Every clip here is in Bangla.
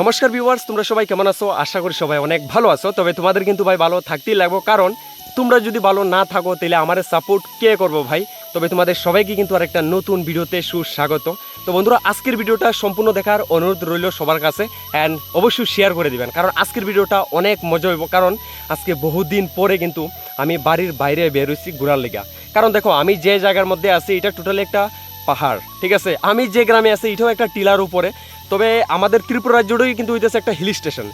নমস্কার ভিউয়ার্স তোমরা সবাই কেমন আছো? আশা করি সবাই অনেক ভালো আছো। তবে তোমাদের কিন্তু ভাই ভালো থাকতেই লাগবো। কারণ তোমরা যদি ভালো না থাকো, তাহলে আমার সাপোর্ট কে করব ভাই? তবে তোমাদের সবাইকে কিন্তু আরেকটা নতুন ভিডিওতে সুস্বাগত। তো বন্ধুরা, আজকের ভিডিওটা সম্পূর্ণ দেখার অনুরোধ রইল সবার কাছে। অ্যান্ড অবশ্যই শেয়ার করে দিবেন। কারণ আজকের ভিডিওটা অনেক মজা হইব। কারণ আজকে বহুদিন পরে কিন্তু আমি বাড়ির বাইরে বেরোইছি ঘোরার লেগা। কারণ দেখো, আমি যে জায়গার মধ্যে আছি, এটা টোটালি একটা পাহাড়, ঠিক আছে? আমি যে গ্রামে আছি, এটাও একটা টিলার উপরে। তবে আমাদের ত্রিপুরা রাজ্যটাই কিন্তু হইতেছে একটা হিল স্টেশন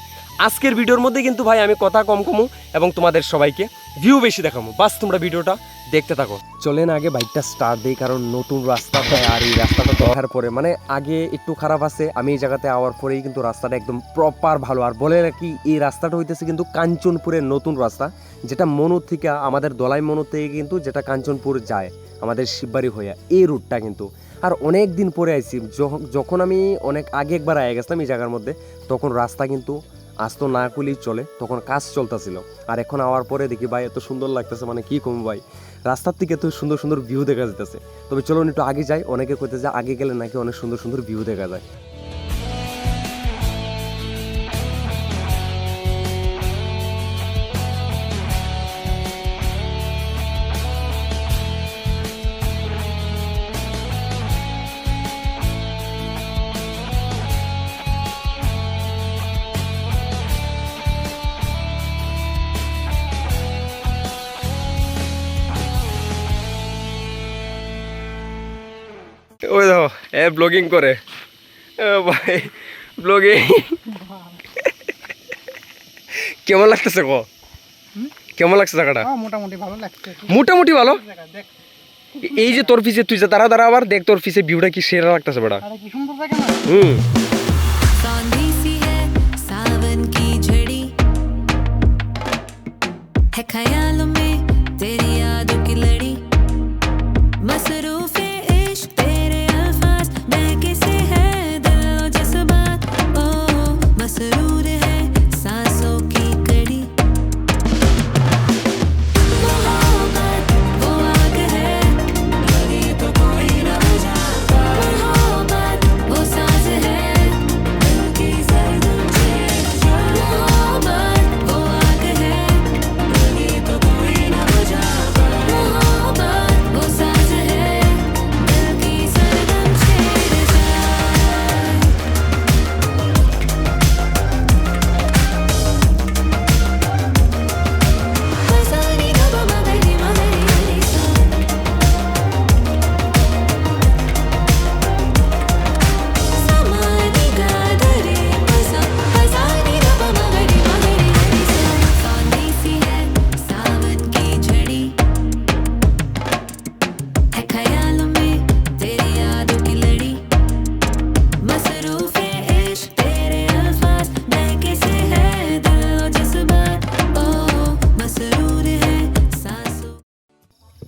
আজকের ভিডিওর মধ্যে কিন্তু ভাই আমি কথা কম কমু এবং তোমাদের সবাইকে ভিউ বেশি দেখাবো বাস, তোমরা ভিডিওটা দেখতে থাকো। চলেন আগে বাইকটা স্টার্ট দিই, কারণ নতুন রাস্তা হয় আর এই রাস্তাটা দেখার পরে। মানে আগে একটু খারাপ আছে, আমি এই জায়গাতে আওয়ার পরেই কিন্তু রাস্তাটা একদম প্রপার ভালো। আর বলে রাখি, এই রাস্তাটা হইতেছে কিন্তু কাঞ্চনপুরের নতুন রাস্তা, যেটা মনু থেকে আমাদের দলাই মনু থেকে কিন্তু যেটা কাঞ্চনপুর যায়। আমাদের শিববাড়ি হইয়া এই রুটটা কিন্তু। আর অনেক দিন পরে আইছি, যখন- আমি অনেক আগে একবার আয়ে গেছিলাম এই জায়গার মধ্যে, তখন রাস্তা কিন্তু আসতো না করলেই চলে, তখন কাজ চলতেছিল। আর এখন আওয়ার পরে দেখি ভাই, এত সুন্দর লাগতেছে মানে কি কম ভাই? রাস্তার থেকে এত সুন্দর সুন্দর ভিউ দেখা যেতেছে তবে চলুন একটু আগে যাই, অনেকে কইতে যে আগে গেলে নাকি অনেক সুন্দর সুন্দর ভিউ দেখা যায়। ওই দেখো এ ব্লগিং করে ও ভাই ব্লগিং কেমন লাগতেছে গো কেমন লাগছে জায়গাটা হ্যাঁ, মোটামুটি ভালো লাগছে মোটামুটি ভালো জায়গা দেখ এই যে তোর পিছে তুই যে দাঁড়া দাঁড়া আবার দেখ তোর পিছে ভিউটা কি সেরা লাগতেছে বেটা আরে কি সুন্দর জায়গা না হুম सौंधी सी है सावन की झड़ी है ख्यालों में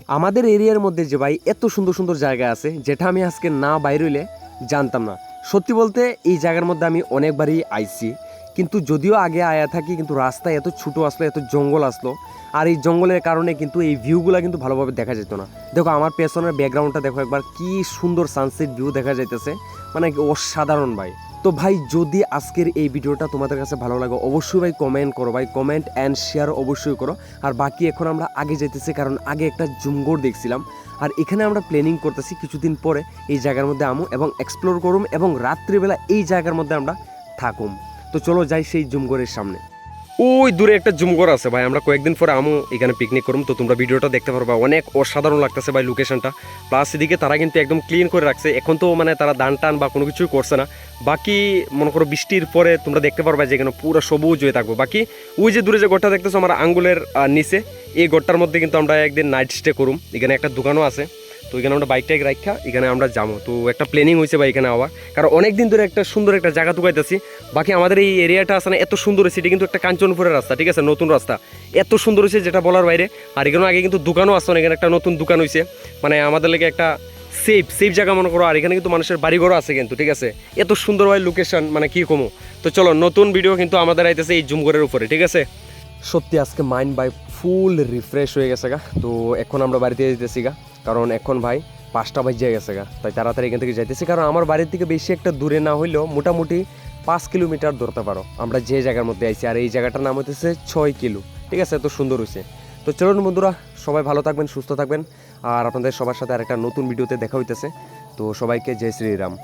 আমাদের এরিয়ার মধ্যে যে ভাই এত সুন্দর সুন্দর জায়গা আছে, যেটা আমি আজকে না বাইরইলে জানতাম না। সত্যি বলতে এই জায়গার মধ্যে আমি অনেকবারই আইছি। কিন্তু যদিও আগে আয়া থাকি, কিন্তু রাস্তায় এত ছোটো আসলো, এত জঙ্গল আসলো। আর এই জঙ্গলের কারণে কিন্তু এই ভিউগুলো কিন্তু ভালোভাবে দেখা যেত না। দেখো, আমার পেছনের ব্যাকগ্রাউন্ডটা দেখো একবার, কি সুন্দর সানসেট ভিউ দেখা যাইতেছে। মানে অসাধারণ ভাই। তো ভাই, যদি আজকের এই ভিডিওটা তোমাদের কাছে ভালো লাগে, অবশ্যই ভাই কমেন্ট করো, ভাই কমেন্ট অ্যান্ড শেয়ার অবশ্যই করো। আর বাকি এখন আমরা আগে যেতেছি কারণ আগে একটা জুমগোর দেখছিলাম। আর এখানে আমরা প্ল্যানিং করতেছি কিছুদিন পরে এই জায়গার মধ্যে আমু এবং এক্সপ্লোর করুম এবং রাত্রিবেলা এই জায়গার মধ্যে আমরা থাকুম। তো চলো যাই সেই জুমগোরের সামনে। ওই দূরে একটা জুমগর আছে ভাই, আমরা কয়েকদিন পরে আমু এখানে পিকনিক করুম তো তোমরা ভিডিওটা দেখতে পারবা, অনেক অসাধারণ লাগতেছে ভাই লোকেশনটা প্লাস এদিকে তারা কিন্তু একদম ক্লিন করে রাখছে। এখন তো মানে তারা দান টান বা কোনো কিছুই করছে না। বাকি মনে করো বৃষ্টির পরে তোমরা দেখতে পারবা যে এখানে পুরো সবুজ হয়ে থাকব। বাকি ওই যে দূরে যে গোটা দেখতেছো, আমার আঙ্গুলের নিচে, এই গোটার মধ্যে কিন্তু আমরা একদিন নাইট স্টে করুম। এখানে একটা দোকানও আছে। তো এখানে আমরা বাইকটাই রাখা এখানে আমরা যাব তো একটা প্ল্যানিং হয়েছে বা এখানে আবার কারণ অনেক দিন ধরে একটা সুন্দর একটা জায়গা তুকাইতেছি বাকি আমাদের এই এরিয়াটা আছে না, এত সুন্দর হয়েছে এটা কিন্তু একটা কাঞ্চনপুরের রাস্তা, ঠিক আছে? নতুন রাস্তা। এত সুন্দর হয়েছে যেটা বলার বাইরে। আর এখানে আগে কিন্তু দোকানও আসছে না এখানে একটা নতুন দোকান হয়েছে মানে আমাদের লেগে একটা সেফ সেফ জায়গা মনে করো। আর এখানে কিন্তু মানুষের বাড়িঘরও আছে কিন্তু, ঠিক আছে? এত সুন্দর হয় লোকেশন মানে কি কমো? তো চলো, নতুন ভিডিও কিন্তু আমাদের আইতেছে এই জুমগড়ের উপরে, ঠিক আছে? সত্যি আজকে মাইন্ড বাই ফুল রিফ্রেশ হয়ে গেছে গা। তো এখন আমরা বাড়িতে যেতেছি গা। কারণ এখন ভাই পাঁচটা বাজিয়ে গেছে গা। তাই তাড়াতাড়ি এখান থেকে যাইতেছি। কারণ আমার বাড়ির থেকে বেশি একটা দূরে না হইলেও মোটামুটি পাঁচ কিলোমিটার ধরতে পারো। আমরা যে জায়গার মধ্যে আইছি, আর এই জায়গাটার নাম হইতেছে ছয় কিলো। ঠিক আছে, এত সুন্দর হয়েছে তো চলুন বন্ধুরা, সবাই ভালো থাকবেন, সুস্থ থাকবেন। আর আপনাদের সবার সাথে আরেকটা নতুন ভিডিওতে দেখা হইতেছে। তো সবাইকে জয় শ্রীরাম।